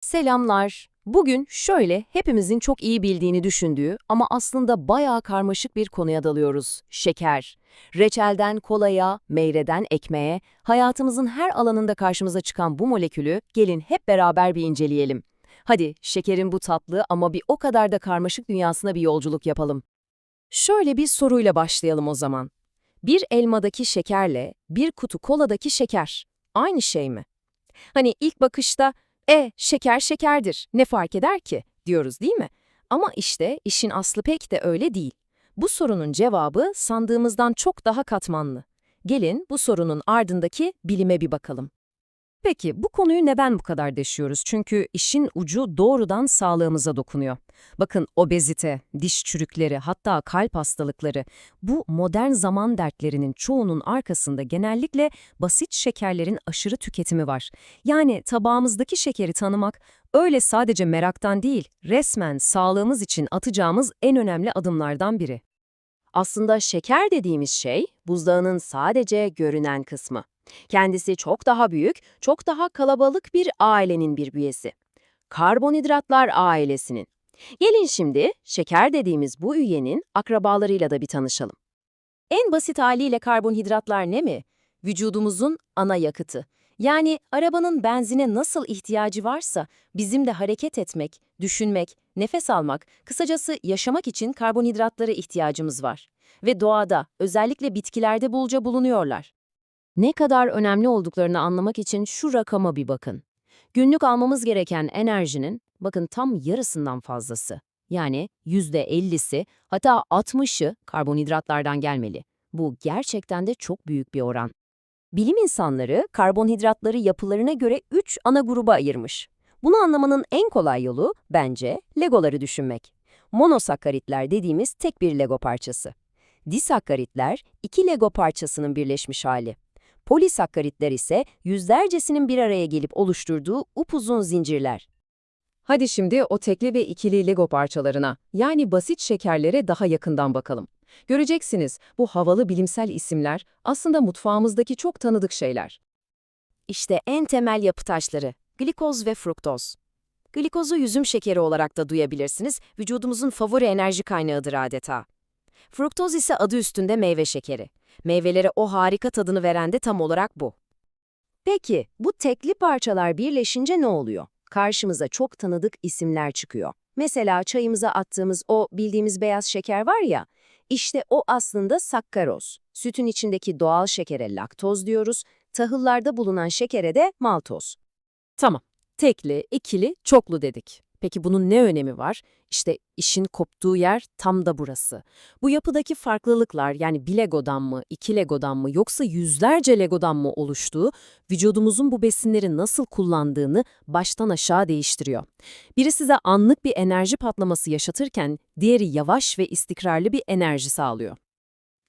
Selamlar. Bugün şöyle hepimizin çok iyi bildiğini düşündüğü ama aslında bayağı karmaşık bir konuya dalıyoruz. Şeker. Reçelden kolaya, meyveden ekmeğe, hayatımızın her alanında karşımıza çıkan bu molekülü gelin hep beraber bir inceleyelim. Hadi şekerin bu tatlı ama bir o kadar da karmaşık dünyasına bir yolculuk yapalım. Şöyle bir soruyla başlayalım o zaman. Bir elmadaki şekerle bir kutu koladaki şeker aynı şey mi? Hani ilk bakışta e, şeker şekerdir, ne fark eder ki, diyoruz değil mi? Ama işte işin aslı pek de öyle değil. Bu sorunun cevabı sandığımızdan çok daha katmanlı. Gelin bu sorunun ardındaki bilime bir bakalım. Peki bu konuyu neden bu kadar deşiyoruz? Çünkü işin ucu doğrudan sağlığımıza dokunuyor. Bakın obezite, diş çürükleri, hatta kalp hastalıkları bu modern zaman dertlerinin çoğunun arkasında genellikle basit şekerlerin aşırı tüketimi var. Yani tabağımızdaki şekeri tanımak öyle sadece meraktan değil, resmen sağlığımız için atacağımız en önemli adımlardan biri. Aslında şeker dediğimiz şey buzdağının sadece görünen kısmı. Kendisi çok daha büyük, çok daha kalabalık bir ailenin bir üyesi. Karbonhidratlar ailesinin. Gelin şimdi şeker dediğimiz bu üyenin akrabalarıyla da bir tanışalım. En basit haliyle karbonhidratlar ne mi? Vücudumuzun ana yakıtı. Yani arabanın benzine nasıl ihtiyacı varsa bizim de hareket etmek, düşünmek, nefes almak, kısacası yaşamak için karbonhidratlara ihtiyacımız var. Ve doğada, özellikle bitkilerde bolca bulunuyorlar. Ne kadar önemli olduklarını anlamak için şu rakama bir bakın. Günlük almamız gereken enerjinin, bakın tam yarısından fazlası. Yani %50'si, hatta 60'ı karbonhidratlardan gelmeli. Bu gerçekten de çok büyük bir oran. Bilim insanları karbonhidratları yapılarına göre 3 ana gruba ayırmış. Bunu anlamanın en kolay yolu bence legoları düşünmek. Monosakkaritler dediğimiz tek bir lego parçası. Disakkaritler iki lego parçasının birleşmiş hali. Polisakkaritler ise yüzlercesinin bir araya gelip oluşturduğu upuzun zincirler. Hadi şimdi o tekli ve ikili Lego parçalarına, yani basit şekerlere daha yakından bakalım. Göreceksiniz, bu havalı bilimsel isimler aslında mutfağımızdaki çok tanıdık şeyler. İşte en temel yapı taşları, glikoz ve fruktoz. Glikozu yüzüm şekeri olarak da duyabilirsiniz, vücudumuzun favori enerji kaynağıdır adeta. Fruktoz ise adı üstünde meyve şekeri. Meyvelere o harika tadını veren de tam olarak bu. Peki, bu tekli parçalar birleşince ne oluyor? Karşımıza çok tanıdık isimler çıkıyor. Mesela çayımıza attığımız o bildiğimiz beyaz şeker var ya, işte o aslında sakkaroz. Sütün içindeki doğal şekere laktoz diyoruz, tahıllarda bulunan şekere de maltoz. Tamam, tekli, ikili, çoklu dedik. Peki bunun ne önemi var? İşte işin koptuğu yer tam da burası. Bu yapıdaki farklılıklar yani bir legodan mı, iki legodan mı yoksa yüzlerce legodan mı oluştuğu vücudumuzun bu besinleri nasıl kullandığını baştan aşağı değiştiriyor. Biri size anlık bir enerji patlaması yaşatırken diğeri yavaş ve istikrarlı bir enerji sağlıyor.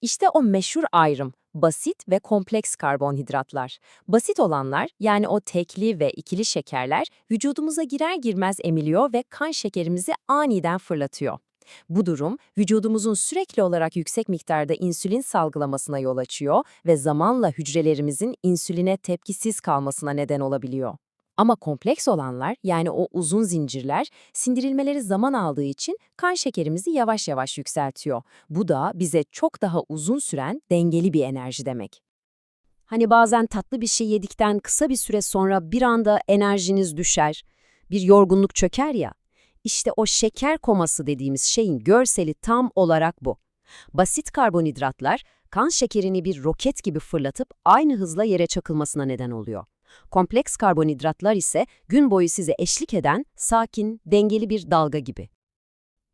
İşte o meşhur ayrım, basit ve kompleks karbonhidratlar. Basit olanlar, yani o tekli ve ikili şekerler, vücudumuza girer girmez emiliyor ve kan şekerimizi aniden fırlatıyor. Bu durum, vücudumuzun sürekli olarak yüksek miktarda insülin salgılamasına yol açıyor ve zamanla hücrelerimizin insüline tepkisiz kalmasına neden olabiliyor. Ama kompleks olanlar, yani o uzun zincirler, sindirilmeleri zaman aldığı için kan şekerimizi yavaş yavaş yükseltiyor. Bu da bize çok daha uzun süren dengeli bir enerji demek. Hani bazen tatlı bir şey yedikten kısa bir süre sonra bir anda enerjiniz düşer, bir yorgunluk çöker ya. İşte o şeker koması dediğimiz şeyin görseli tam olarak bu. Basit karbonhidratlar kan şekerini bir roket gibi fırlatıp aynı hızla yere çakılmasına neden oluyor. Kompleks karbonhidratlar ise gün boyu size eşlik eden sakin, dengeli bir dalga gibi.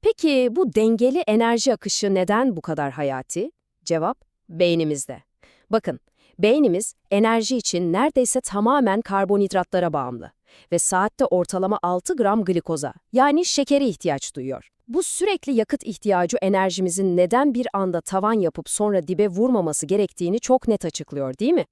Peki bu dengeli enerji akışı neden bu kadar hayati? Cevap, beynimizde. Bakın, beynimiz enerji için neredeyse tamamen karbonhidratlara bağımlı ve saatte ortalama 6 gram glikoza, yani şekere ihtiyaç duyuyor. Bu sürekli yakıt ihtiyacı enerjimizin neden bir anda tavan yapıp sonra dibe vurmaması gerektiğini çok net açıklıyor değil mi?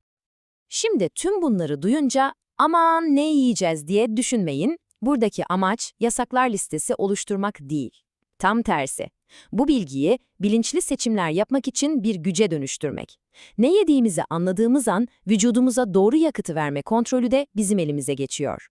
Şimdi tüm bunları duyunca aman ne yiyeceğiz diye düşünmeyin. Buradaki amaç yasaklar listesi oluşturmak değil. Tam tersi. Bu bilgiyi bilinçli seçimler yapmak için bir güce dönüştürmek. Ne yediğimizi anladığımız an vücudumuza doğru yakıtı verme kontrolü de bizim elimize geçiyor.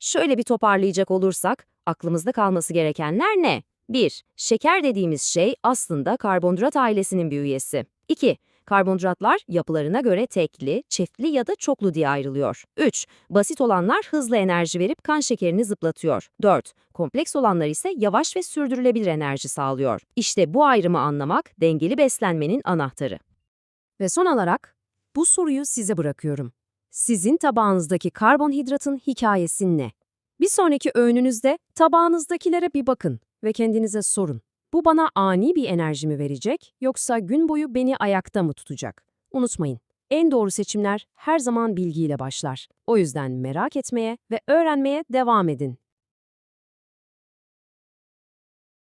Şöyle bir toparlayacak olursak, aklımızda kalması gerekenler ne? 1. Şeker dediğimiz şey aslında karbonhidrat ailesinin bir üyesi. 2. Karbonhidratlar yapılarına göre tekli, çiftli ya da çoklu diye ayrılıyor. 3. Basit olanlar hızlı enerji verip kan şekerini zıplatıyor. 4. Kompleks olanlar ise yavaş ve sürdürülebilir enerji sağlıyor. İşte bu ayrımı anlamak dengeli beslenmenin anahtarı. Ve son olarak bu soruyu size bırakıyorum. Sizin tabağınızdaki karbonhidratın hikayesi ne? Bir sonraki öğününüzde tabağınızdakilere bir bakın ve kendinize sorun. Bu bana ani bir enerji mi verecek yoksa gün boyu beni ayakta mı tutacak? Unutmayın, en doğru seçimler her zaman bilgiyle başlar. O yüzden merak etmeye ve öğrenmeye devam edin.